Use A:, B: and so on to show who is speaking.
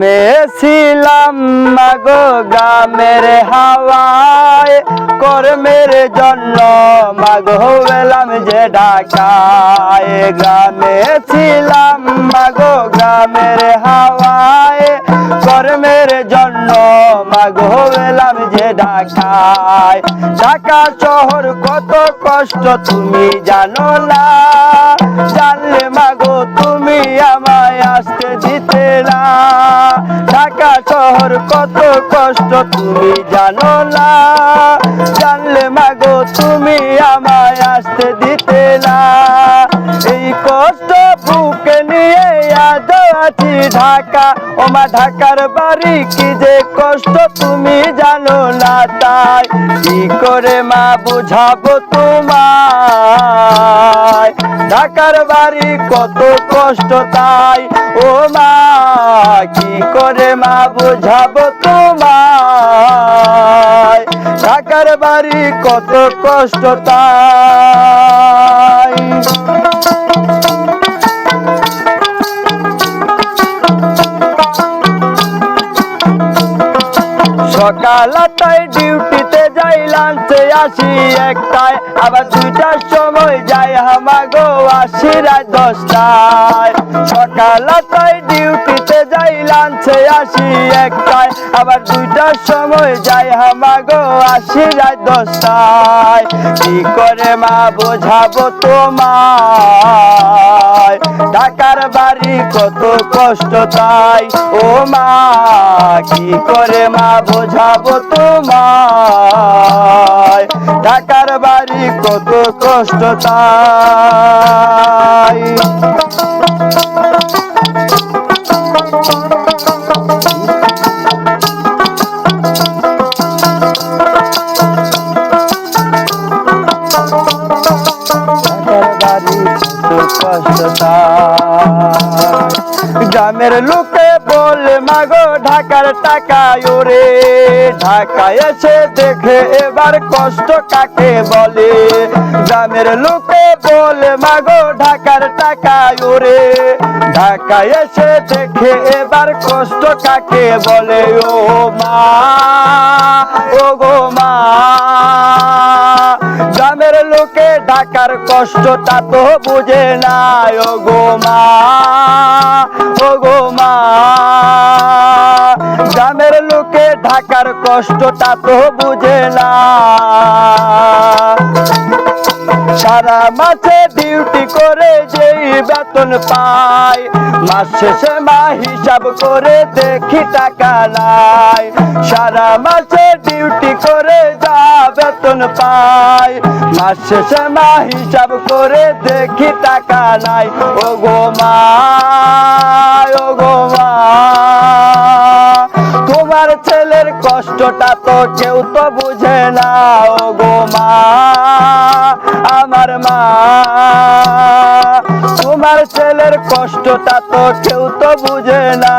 A: মেছিলাম মাগো গ্রামের হাওয়ায়। কর্মের জন্য মাগো এলাম যে ঢাকায়। গ্রামে ছিলাম মাগো গ্রামের হাওয়ায়। কর্মের জন্য মাগো এলাম যে ঢাকায়। ঢাকা শহর কত কষ্ট তুমি জানো না। জানলে মাগো তুমি শহর কত কষ্ট তুমি জানো না জানলে মাগো, তুমি আমায় আসতে দিতে না এই কষ্ট বুকে নিয়ে আজ আছি ঢাকা। ওমা, ঢাকার বাড়ি কি যে কষ্ট তুমি জানো না তাই। কি করে মা বুঝাবো তোমায়? ঢাকার বাড়ি কত কষ্ট তাই। ও মা কি করে মা বুঝাবো তোমায়? ঢাকার বাড়ি কত কষ্ট তাই। সকাল ডিউটিতে যাই লাঞ্চে আসি একটায়। আবার দুইটার সময় যাই হামাগো আসি রাত দশটায়। সকাল লাঞ্চে আসি একটায়। আবার দুইটার সময় যাই, হামাগো আসি রাত দশটায়। কি করে মা বোঝাবো তোমায়? ঢাকার বাড়ি কত কষ্ট তাই। ও মা, কি করে মা বোঝাবো তোমায়? ঢাকার বাড়ি কত কষ্ট তাই। গ্রামের লোকে বলে, মাগো, ঢাকার টাকা ওরে। ঢাকায় এসে দেখে এবার কষ্ট কাকে বলে? গ্রামের লোকে বলে, মাগো, ঢাকার টাকা ওরে। ঢাকায় এসে দেখে এবার কষ্ট কাকে বলে? ও মা, ও গো মা। লোকে ঢাকার কষ্টটা তো বুঝে না ও গো মা, ও গো মা। গ্রামের লোকে ঢাকার কষ্টটা তো বুঝে না। সারা মাসে ডিউটি করে যেই বেতন পাই। মাস শেষে মা হিসাব করে দেখি টাকা নাই। সারা মাসে ডিউটি করে যা বেতন পাই। মাস শেষে মা হিসাব করে দেখি টাকা নাই। ও গো মা, ও গো মা, তোমার ছেলের কষ্টটা তো কেউ তো বুঝে না। ও গো মা আমার মা তোমার ছেলের কষ্টটা তো কেউ তো বুঝে না।